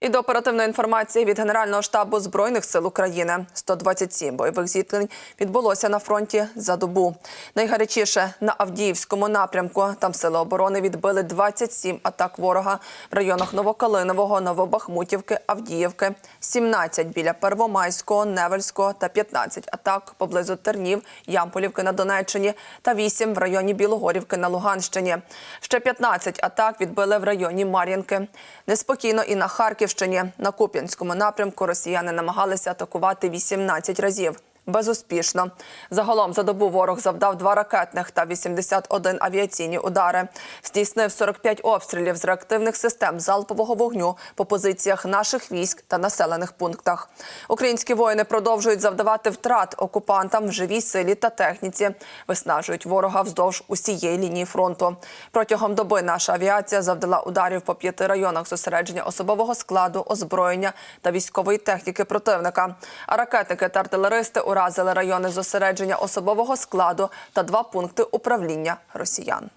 І до оперативної інформації від Генерального штабу Збройних сил України 127 бойових зіткнень відбулося на фронті за добу. Найгарячіше на Авдіївському напрямку. Там сили оборони відбили 27 атак ворога в районах Новокалинового, Новобахмутівки, Авдіївки, 17 біля Первомайського, Невельського та 15 атак поблизу Тернів, Ямполівки на Донеччині та 8 в районі Білогорівки на Луганщині. Ще 15 атак відбили в районі Мар'їнки. Неспокійно і на Харківщині. На Куп'янському напрямку росіяни намагалися атакувати 18 разів. Безуспішно. Загалом за добу ворог завдав два ракетних та 81 авіаційні удари. Здійснив 45 обстрілів з реактивних систем залпового вогню по позиціях наших військ та населених пунктах. Українські воїни продовжують завдавати втрат окупантам в живій силі та техніці. Виснажують ворога вздовж усієї лінії фронту. Протягом доби наша авіація завдала ударів по п'яти районах зосередження особового складу, озброєння та військової техніки противника. А ракетники та артилеристи уразили райони зосередження особового складу та два пункти управління росіян.